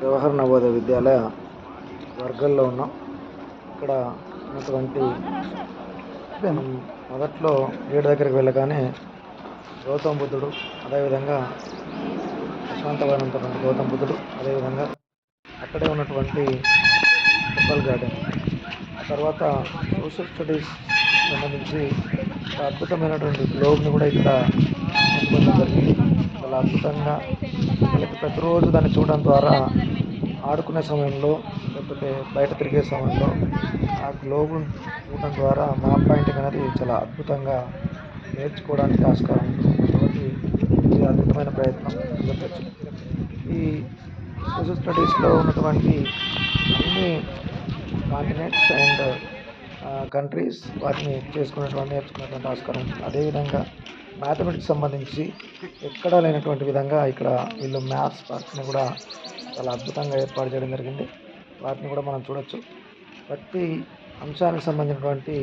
జవహర్ నవోదయ విద్యాలయ వర్గంలో ఉన్నాం ఇక్కడ ఉన్నటువంటి మనం మొదట్లో గేట్ దగ్గరికి వెళ్ళగానే గౌతమ బుద్ధుడు అదేవిధంగా ప్రశాంతమైనటువంటి గౌతమ బుద్ధుడు అదేవిధంగా అక్కడే ఉన్నటువంటి టెంపుల్ గార్డెన్. ఆ తర్వాత సోషల్ స్టడీస్ సంబంధించి అద్భుతమైనటువంటి గ్లోబ్ని కూడా ఇక్కడ జరిగింది. చాలా అద్భుతంగా వాళ్ళకి ప్రతిరోజు దాన్ని చూడడం ద్వారా ఆడుకునే సమయంలో లేకపోతే బయట తిరిగే సమయంలో ఆ గ్లోబ్ చూడడం ద్వారా మా పాయింటింగ్ అనేది చాలా అద్భుతంగా నేర్చుకోవడానికి ఆస్కారం కాబట్టి ఇది అద్భుతమైన ప్రయత్నం చెప్పచ్చు ఈ సోషల్ స్టడీస్లో ఉన్నటువంటి అన్ని కాంటినెంట్స్ అండ్ కంట్రీస్ వాటిని చేసుకునేటువంటి నేర్చుకునేటువంటి ఆస్కారం. అదేవిధంగా మ్యాథమెటిక్స్ సంబంధించి ఎక్కడా లేనటువంటి విధంగా ఇక్కడ వీళ్ళు మ్యాథ్స్ పార్ట్ని కూడా చాలా అద్భుతంగా ఏర్పాటు చేయడం జరిగింది. వాటిని కూడా మనం చూడొచ్చు. ప్రతి అంశానికి సంబంధించినటువంటి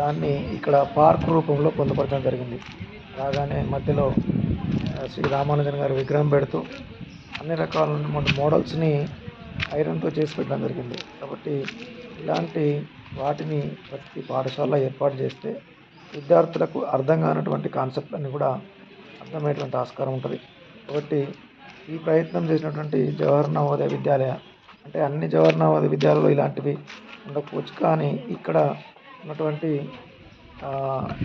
దాన్ని ఇక్కడ పార్క్ రూపంలో పొందుపరచడం జరిగింది. రాగానే మధ్యలో శ్రీ రామానుజన్ గారి విగ్రహం పెడుతూ అన్ని రకాలైనటువంటి మోడల్స్ని ఐరన్తో చేసి పెట్టడం జరిగింది. కాబట్టి ఇలాంటి వాటిని ప్రతి పాఠశాలలో ఏర్పాటు చేస్తే విద్యార్థులకు అర్థం కానటువంటి కాన్సెప్ట్లన్నీ కూడా అర్థమయ్యేటువంటి ఆస్కారం ఉంటుంది. కాబట్టి ఈ ప్రయత్నం చేసినటువంటి జవహర్ నవోదయ విద్యాలయ అంటే అన్ని జవహర్ నవోదయ విద్యాలయాలు ఇలాంటివి ఉండకపోవచ్చు. కానీ ఇక్కడ ఉన్నటువంటి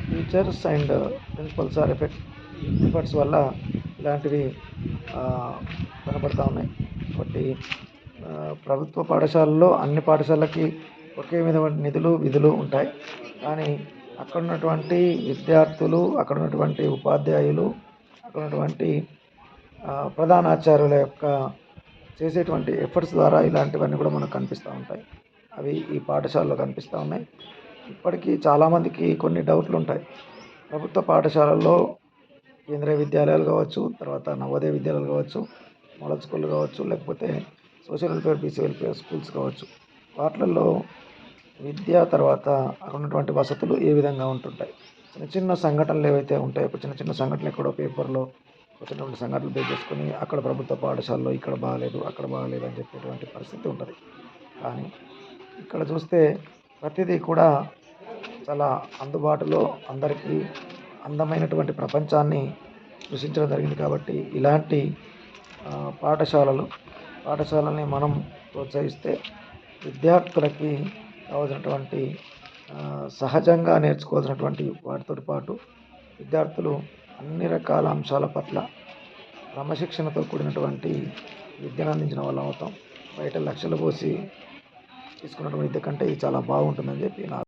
teachers and principals or effect efforts వల్ల ఇలాంటివి ఆ, కనపడతా ఉన్నాయి. కాబట్టి ప్రభుత్వ పాఠశాలల్లో అన్ని పాఠశాలకి ఒకే విధమైన నిధులు విధులు ఉంటాయి. కానీ అక్కడ ఉన్నటువంటి విద్యార్థులు అక్కడ ఉన్నటువంటి ఉపాధ్యాయులు అక్కడ ఉన్నటువంటి ప్రధానాచార్యుల యొక్క చేసేటువంటి ఎఫర్ట్స్ ద్వారా ఇలాంటివన్నీ కూడా మనకు కనిపిస్తూ ఉంటాయి. అవి ఈ పాఠశాలలో కనిపిస్తూ ఉన్నాయి. ఇప్పటికీ చాలామందికి కొన్ని డౌట్లు ఉంటాయి. ప్రభుత్వ పాఠశాలల్లో కేంద్రీయ విద్యాలయాలు కావచ్చు తర్వాత నవోదయ విద్యాలయాలు కావచ్చు మోడల్ స్కూళ్ళు కావచ్చు లేకపోతే social welfare BC welfare schools కావచ్చు. వాటిల్లో విద్య తర్వాత అక్కడ ఉన్నటువంటి వసతులు ఏ విధంగా ఉంటుంటాయి? చిన్న చిన్న సంఘటనలు ఏవైతే ఉంటాయో ఒక చిన్న చిన్న సంఘటనలు ఎక్కడో పేపర్లో వచ్చినటువంటి సంఘటనలు బేస్ అక్కడ ప్రభుత్వ పాఠశాలలో ఇక్కడ బాగాలేదు అక్కడ బాగాలేదు అని చెప్పేటువంటి పరిస్థితి ఉంటుంది. కానీ ఇక్కడ చూస్తే ప్రతిదీ కూడా చాలా అందుబాటులో అందరికీ అందమైనటువంటి ప్రపంచాన్ని సృష్టించడం జరిగింది కాబట్టి ఇలాంటి పాఠశాలలు పాఠశాలని మనం ప్రోత్సహిస్తే విద్యార్థులకి కావాల్సినటువంటి సహజంగా నేర్చుకోవాల్సినటువంటి వాటితో పాటు విద్యార్థులు అన్ని రకాల అంశాల పట్ల క్రమశిక్షణతో కూడినటువంటి విద్యను అందించిన వాళ్ళం అవుతాం. బయట లక్షలు పోసి తీసుకున్నటువంటి విద్య కంటే ఇది చాలా బాగుంటుందని చెప్పి నా